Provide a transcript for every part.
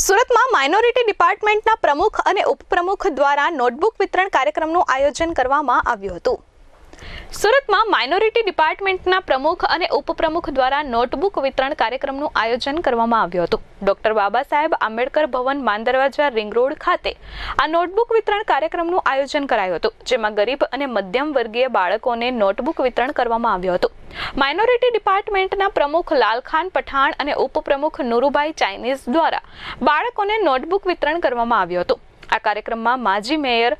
સુરતમાં માઇનોરિટી ડિપાર્ટમેન્ટના પ્રમુખ અને ઉપપ્રમુખ દ્વારા નોટબુક વિતરણ કાર્યક્રમનું આયોજન કરવામાં આવ્યું હતું. સુરતમાં માઇનોરિટી ડિપાર્ટમેન્ટના પ્રમુખ અને ઉપપ્રમુખ દ્વારા નોટબુક વિતરણ કાર્યક્રમનું આયોજન કરવામાં આવ્યું હતું. ડોક્ટર બાબા સાહેબ આંબેડકર ભવન માંદરવાજા રિંગ રોડ ખાતે આ નોટબુક વિતરણ કાર્યક્રમનું આયોજન કરાયું હતું, જેમાં ગરીબ અને મધ્યમ વર્ગીય બાળકોને નોટબુક વિતરણ કરવામાં આવ્યું હતું. માઇનોરિટી ડિપાર્ટમેન્ટના પ્રમુખ લાલખાન પઠાણ અને ઉપપ્રમુખ નુરુભાઈ ચાઇનીઝ દ્વારા બાળકોને નોટબુક વિતરણ કરવામાં આવ્યું હતું. આ કાર્યક્રમમાં માજી મેયર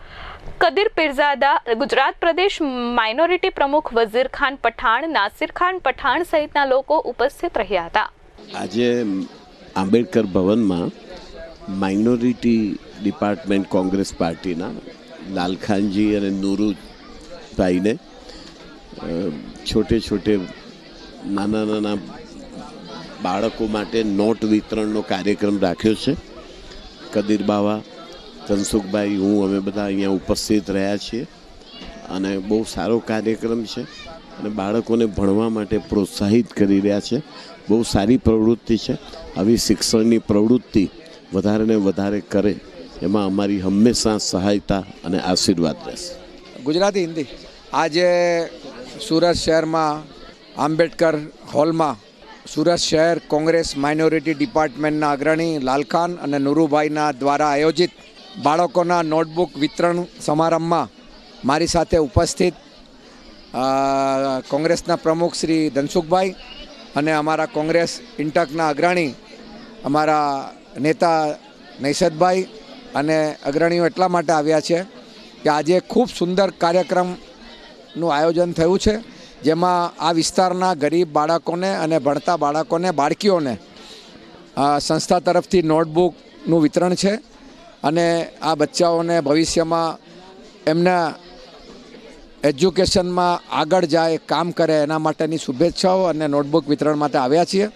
કદીર પીરઝાદા, ગુજરાત પ્રદેશ માઇનોરિટી પ્રમુખ વઝીર ખાન પઠાણ, નાસિર ખાન પઠાણ સહિતના લોકો ઉપસ્થિત રહ્યા હતા. આજે આંબેડકર ભવનમાં માઇનોરિટી ડિપાર્ટમેન્ટ કોંગ્રેસ પાર્ટીના લાલખાનજી અને નુરુભાઈને છોટે છોટે નાના નાના બાળકો માટે નોટ વિતરણનો કાર્યક્રમ રાખ્યો છે. કદીર બાવા ધનસુખભાઈ હું અમે બધા અહીંયા ઉપસ્થિત રહ્યા છીએ અને બહુ સારો કાર્યક્રમ છે અને બાળકોને ભણવા માટે પ્રોત્સાહિત કરી રહ્યા છે. બહુ સારી પ્રવૃત્તિ છે. આવી શિક્ષણની પ્રવૃત્તિ વધારે ને વધારે કરે એમાં અમારી હંમેશા સહાયતા અને આશીર્વાદ રહેશે. ગુજરાતી હિન્દી. આજે સુરત શહેરમાં આંબેડકર હોલમાં સુરત શહેર કોંગ્રેસ માઇનોરિટી ડિપાર્ટમેન્ટના અગ્રણી લાલખાન અને નુરુભાઈના દ્વારા આયોજિત બાળકોના નોટબુક વિતરણ સમારંભમાં મારી સાથે ઉપસ્થિત કોંગ્રેસના પ્રમુખ શ્રી ધનસુખભાઈ અને અમારા કોંગ્રેસ ઇન્ટકના અગ્રણી અમારા નેતા નૈષદભાઈ અને અગ્રણીઓ એટલા માટે આવ્યા છે કે આજે ખૂબ સુંદર કાર્યક્રમનું આયોજન થયું છે, જેમાં આ વિસ્તારના ગરીબ બાળકોને અને ભણતા બાળકોને, બાળકીઓને સંસ્થા તરફથી નોટબુકનું વિતરણ છે. અને આ બચ્ચાઓને ભવિષ્યમાં એમના એજ્યુકેશનમાં આગળ જાય, કામ કરે એના માટેની શુભેચ્છાઓ અને નોટબુક વિતરણ માટે આવ્યા છીએ.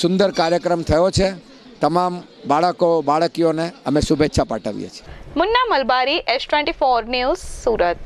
સુંદર કાર્યક્રમ થયો છે. તમામ બાળકો, બાળકીઓને અમે શુભેચ્છા પાઠવીએ છીએ. Munna Malbari S twenty four news Surat.